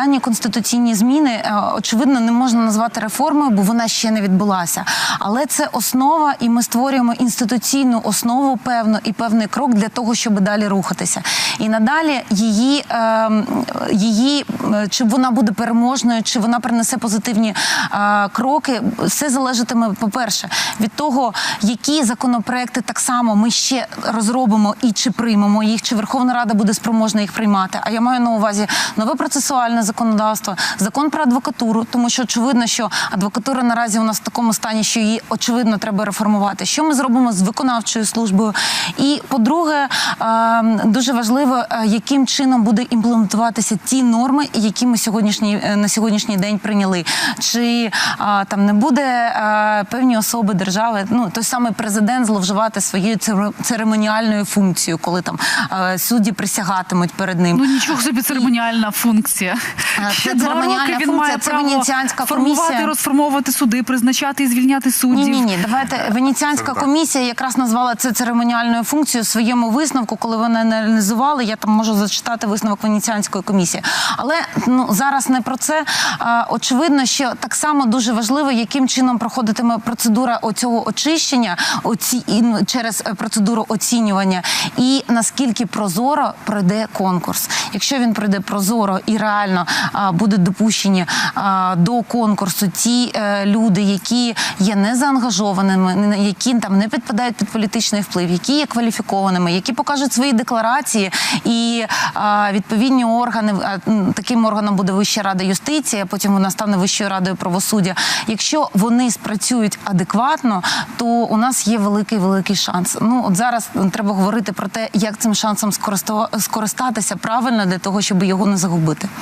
дані конституційні зміни е, очевидно не можна назвати реформою, бо вона ще не відбулася. Але це основа, і ми створюємо інституційну основу певну і певний крок для того, щоб далі рухатися. І надалі її, е, її е, чи вона буде переможною, чи вона принесе позитивні е, кроки, все залежатиме, по-перше, від того, які законопроекти так само ми ще розробимо і чи приймемо їх, чи Верховна Рада буде спроможна їх приймати. А я маю на увазі нове процесуальне законодавство, закон про адвокатуру, тому що очевидно, що адвокатура наразі у нас в такому стані, що її очевидно треба реформувати. Що ми зробимо з виконавчою службою? І по-друге, е, дуже важливо, е, яким чином буде імплементуватися ті норми, які ми сьогоднішній е, на сьогоднішній день прийняли. Чи там не буде певні особи держави, ну той самий президент зловживати своєю цере- церемоніальною функцією, коли там судді присягатимуть перед ним. Ну нічого собі церемоніальна функція. Ще це два церемоніальна роки він функція, має це право Венеціанська формувати, розформовувати суди, призначати і звільняти Ні, суддів. ні, ні. Давайте Венеціанська комісія якраз назвала це церемоніальною функцією в своєму висновку, коли вони аналізували. Я там можу зачитати висновок Венеціанської комісії. Але ну зараз не про це. Очевидно, що так само дуже важливо, яким чином проходитиме процедура оцього очищення, оці ну, через е, процедуру оцінювання, і наскільки прозоро пройде конкурс. Якщо він пройде прозоро і реально а, будуть допущені до конкурсу ті е, люди, які є незаангажованими, не- які там не підпадають під політичний вплив, які є кваліфікованими, які покажуть свої декларації, і відповідні органи таким органом буде Вища рада юстиції, потім вона стане Вищою радою правосуддя. Якщо вони спрацюють адекватно, то у нас є великий великий шанс. Ну от зараз треба говорити про те, як цим шансом скористатися правильно для того, щоб його не загубити.